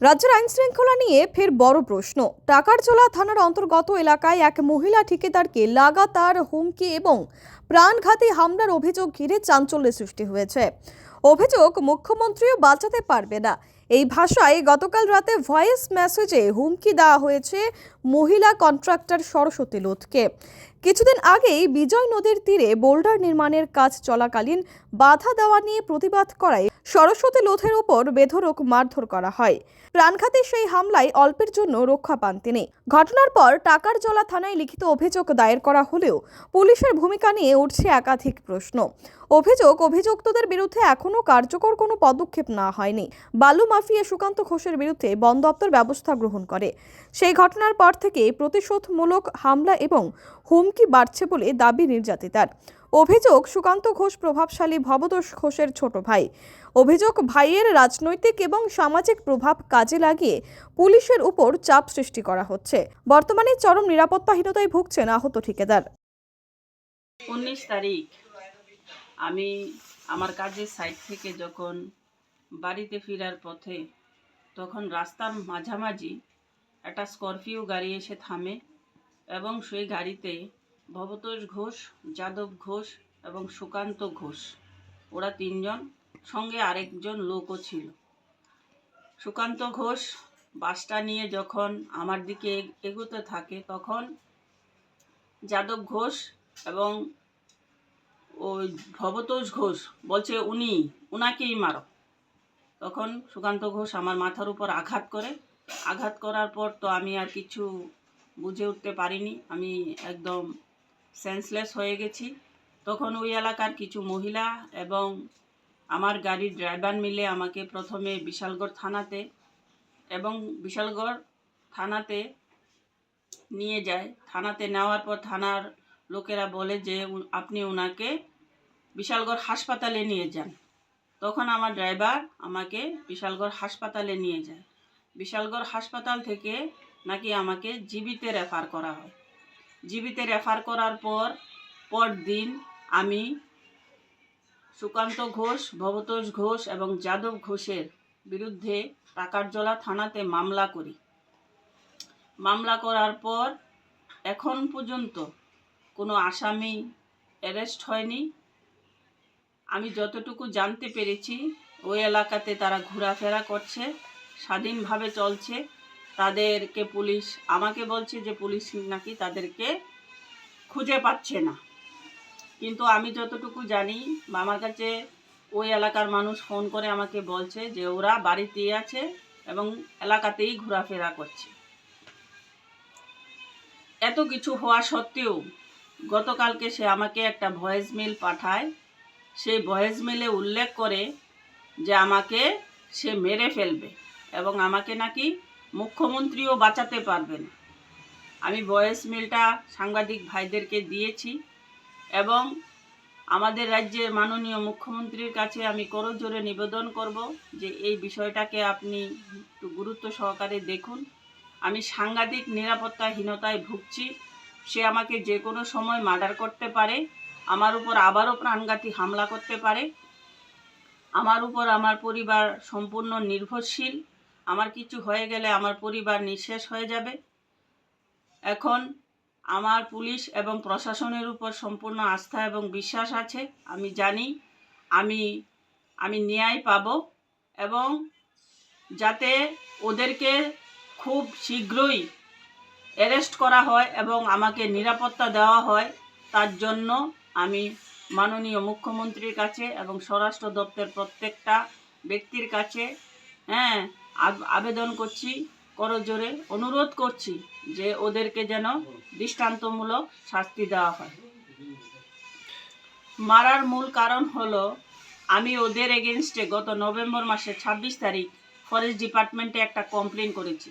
রাজ্যের আইন শৃঙ্খলা নিয়ে ফের বড় প্রশ্ন। টাকারচোলা থানার অন্তর্গত এলাকায় এক মহিলা ঠিকাদারকে লাগাতার হুমকি এবং প্রাণঘাতী হামলার অভিযোগ ঘিরে চাঞ্চল্যের সৃষ্টি হয়েছে। অভিযোগ মুখ্যমন্ত্রীও বাঁচাতে পারবে না। এই ভাষায় গতকাল রাতে ভয়েস মেসেজে হুমকি দেওয়া হয়েছে মহিলা কন্ট্রাক্টর সরস্বতী লোধকে। কিছুদিন আগেই বিজয় নদীর তীরে বোল্ডার নির্মাণের কাজ চলাকালীন বাধা দেওয়া নিয়ে প্রতিবাদ করায় সরস্বতী লোধের উপর বেধরক মারধর করা হয়। প্রাণঘাতী সেই হামলায় অল্পের জন্য রক্ষা পান তিনি। ঘটনার পর টাকার জলা থানায় লিখিত অভিযোগ দায়ের করা হলেও পুলিশের ভূমিকা নিয়ে উঠছে একাধিক প্রশ্ন। অভিযোগ অভিযুক্তদের বিরুদ্ধে এখনও কার্যকর কোনো পদক্ষেপ না হয়নি। বালু মাফিয়া সুকান্ত ঘোষের বিরুদ্ধে বন দপ্তর ব্যবস্থা গ্রহণ করে। সেই ঘটনার পর থেকে প্রতিশোধমূলক হামলা এবং হুমকি বাড়ছে বলে দাবি নির্যাতিতার। অভিযোগ, সুকান্ত ঘোষ প্রভাবশালী ভবতোষ ঘোষের ছোট ভাই। অভিযোগ, ভাইয়ের রাজনৈতিক এবং সামাজিক প্রভাব কাজে লাগিয়ে পুলিশের উপর চাপ সৃষ্টি করা হচ্ছে। বর্তমানে চরম নিরাপত্তাহীনতায় ভুগছেন আহত ঠিকাদার। উনিশ তারিখ আমি আমার কাজের সাইড থেকে যখন বাড়িতে ফেরার পথে তখন রাস্তার মাঝামাঝি একটা স্করপিও গাড়ি এসে থামে এবং সেই গাড়িতে ভবতোষ ঘোষ, যাদব ঘোষ এবং সুকান্ত ঘোষ। ওরা তিনজন, সঙ্গে আরেকজন লোকও ছিল। সুকান্ত ঘোষ বাসটা নিয়ে যখন আমার দিকে এগ- এগোতে থাকে, তখন যাদব ঘোষ এবং ওই ভবতোষ ঘোষ বলছে, উনি, উনাকেই মারো। তখন সুকান্ত ঘোষ আমার মাথার উপর আঘাত করে। আঘাত করার পর তো আমি আর কিছু বুঝে উঠতে পারিনি। আমি একদম সেন্সলেস হয়ে গেছি। তখন ওই এলাকার কিছু মহিলা এবং আমার গাড়ির ড্রাইভার মিলে আমাকে প্রথমে বিশালগড় থানাতে এবং বিশালগড় থানাতে নিয়ে যায়। থানাতে নেওয়ার পর থানার লোকেরা বলে যে, আপনি ওনাকে বিশালগড় হাসপাতালে নিয়ে যান। তখন আমার ড্রাইভার আমাকে বিশালগড় হাসপাতালে নিয়ে যায়। বিশালগড় হাসপাতাল থেকে নাকি আমাকে জীবিতে রেফার করা হয়। জীবিতে রেফার করার পর, পরদিন আমি সুকান্ত ঘোষ, ভবতোষ ঘোষ এবং যাদব ঘোষের বিরুদ্ধে টাকারজলা থানাতে মামলা করি। মামলা করার পর এখন পর্যন্ত কোনো আসামি অ্যারেস্ট হয়নি। আমি যতটুকু জানতে পেরেছি, ওই এলাকাতে তারা ঘোরাফেরা করছে, স্বাধীনভাবে চলছে। তাদেরকে পুলিশ, আমাকে বলছে যে পুলিশ নাকি তাদেরকে খুঁজে পাচ্ছে না। কিন্তু আমি যতটুকু জানি বা আমার কাছে ওই এলাকার মানুষ ফোন করে আমাকে বলছে যে ওরা বাড়িতেই আছে এবং এলাকাতেই ঘোরাফেরা করছে। এত কিছু হওয়া সত্ত্বেও গতকালকে সে আমাকে একটা ভয়েস মেল পাঠায় সেই ভয়েস মেলে উল্লেখ করে যে আমাকে সে মেরে ফেলবে এবং আমাকে নাকি মুখ্যমন্ত্রীও বাঁচাতে পারবে না। আমি ভয়েস মেলটা সাংবাদিক ভাইদেরকে দিয়েছি এবং আমাদের রাজ্যের মাননীয় মুখ্যমন্ত্রীর কাছে আমি করজোরে নিবেদন করব যে এই বিষয়টাকে আপনি একটু গুরুত্ব সহকারে দেখুন। আমি সাংঘাতিক নিরাপত্তাহীনতায় ভুগছি, সে আমাকে যে কোনো সময় মার্ডার করতে পারে আমার উপর আবারও প্রাণঘাতী হামলা করতে পারে। আমার উপর আমার পরিবার সম্পূর্ণ নির্ভরশীল। আমার কিছু হয়ে গেলে আমার পরিবার নিঃশেষ হয়ে যাবে। এখন আমার পুলিশ এবং প্রশাসনের উপর সম্পূর্ণ আস্থা এবং বিশ্বাস আছে। আমি জানি, আমি আমি ন্যায় পাব এবং যাতে ওদেরকে খুব শীঘ্রই অ্যারেস্ট করা হয় এবং আমাকে নিরাপত্তা দেওয়া হয়, তার জন্য আমি মাননীয় মুখ্যমন্ত্রীর কাছে এবং স্বরাষ্ট্র দপ্তর প্রত্যেকটা ব্যক্তির কাছে হ্যাঁ আব- আবেদন করছি করজোরে অনুরোধ করছি যে ওদেরকে যেন দৃষ্টান্তমূলক শাস্তি দেওয়া হয়। মারার মূল কারণ হলো, আমি ওদের এগেনস্টে গত নভেম্বর মাসে ছাব্বিশ তারিখ ফরেস্ট ডিপার্টমেন্টে একটা কমপ্লেন করেছি।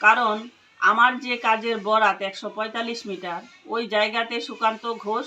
কারণ আমার যে কাজের বরাত একশো পঁয়তাল্লিশ মিটার, ওই জায়গাতে Sukanta Ghosh